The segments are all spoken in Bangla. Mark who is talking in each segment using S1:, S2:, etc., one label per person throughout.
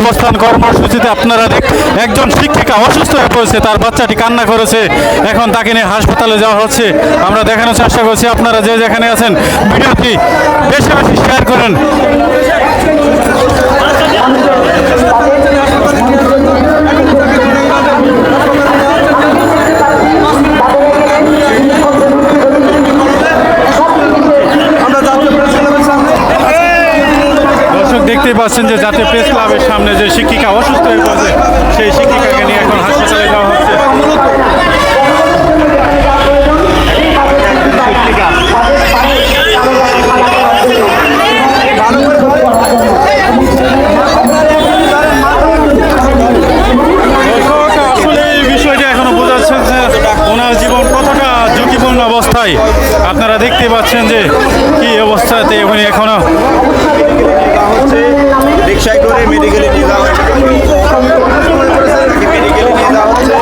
S1: অবস্থান কর্মসূচিতে আপনারা দেখ, একজন শিক্ষিকা অসুস্থ হয়ে পড়েছে, তার বাচ্চাটি কান্না করেছে। এখন তাকে নিয়ে হাসপাতালে যাওয়া হচ্ছে। আমরা দেখানোর চেষ্টা করছি, আপনারা যে যেখানে আছেন, ভিডিওটি বেশি বেশি শেয়ার করেন। দেখতে পাচ্ছেন যে জাতীয় প্রেস ক্লাবের সামনে যে শিক্ষিকা অসুস্থ হয়ে পড়েছে, সেই শিক্ষিকাকে নিয়ে এখন হাসপাতালে যাওয়া হচ্ছে। আপনারা দেখতে পাচ্ছেন যে কি অবস্থাতে উনি এখনও
S2: হচ্ছে রিক্সায় করে মেডিকেলে নিয়ে যাওয়া হচ্ছে মেডিকেলে নিয়ে যাওয়া হচ্ছে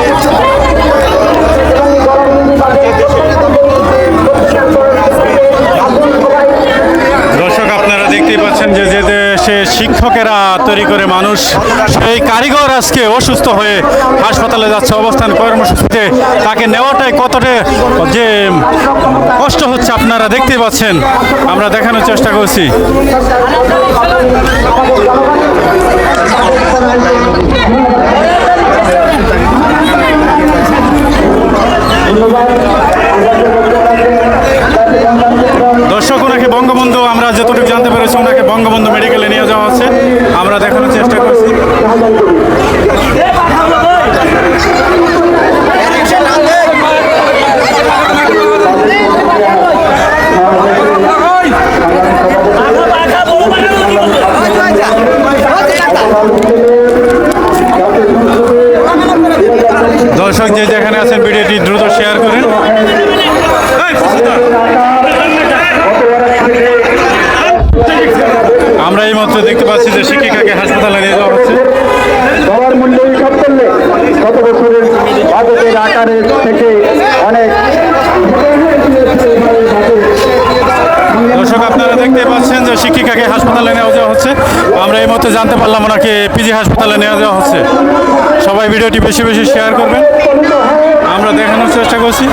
S1: দর্শক আপনারা দেখতেই যে যে দেশে শিক্ষকেরা তৈরি করে মানুষ, সেই কারিগর আজকে অসুস্থ হয়ে হাসপাতালে যাচ্ছে। অবস্থান কর্মসূচিতে তাকে নেওয়াটাই কতটা যে কষ্ট হচ্ছে আপনারা দেখতে পাচ্ছেন। আমরা দেখানোর চেষ্টা করছি। দর্শক, ওনাকে বঙ্গবন্ধু জানতে ওনাকে বঙ্গবন্ধু মেডিকেলে নিয়ে যাওয়া হচ্ছে আমরা দেখানোর চেষ্টা করছি। দর্শক যে যেখানে আছেন, ভিডিওটি দ্রুত শেয়ার করেন আমরা এই মাত্র দেখতে পাচ্ছি যে শিক্ষিকাকে হাসপাতালে নিয়ে যাওয়া হচ্ছে।
S3: সবার মূল্য হিসাব করলে গত বছরের বাজেটের আকারের থেকে অনেক
S1: দর্শক আপনারা দেখতে পাচ্ছেন যে শিক্ষিকাকে হাসপাতালে নেওয়া যাওয়া হচ্ছে। আমরা এই মুহূর্তে জানতে পারলাম ওনাকে পিজি হাসপাতালে নেওয়া যাওয়া হচ্ছে। সবাই ভিডিওটি বেশি বেশি শেয়ার করবেন। আমরা দেখানোর চেষ্টা করছি।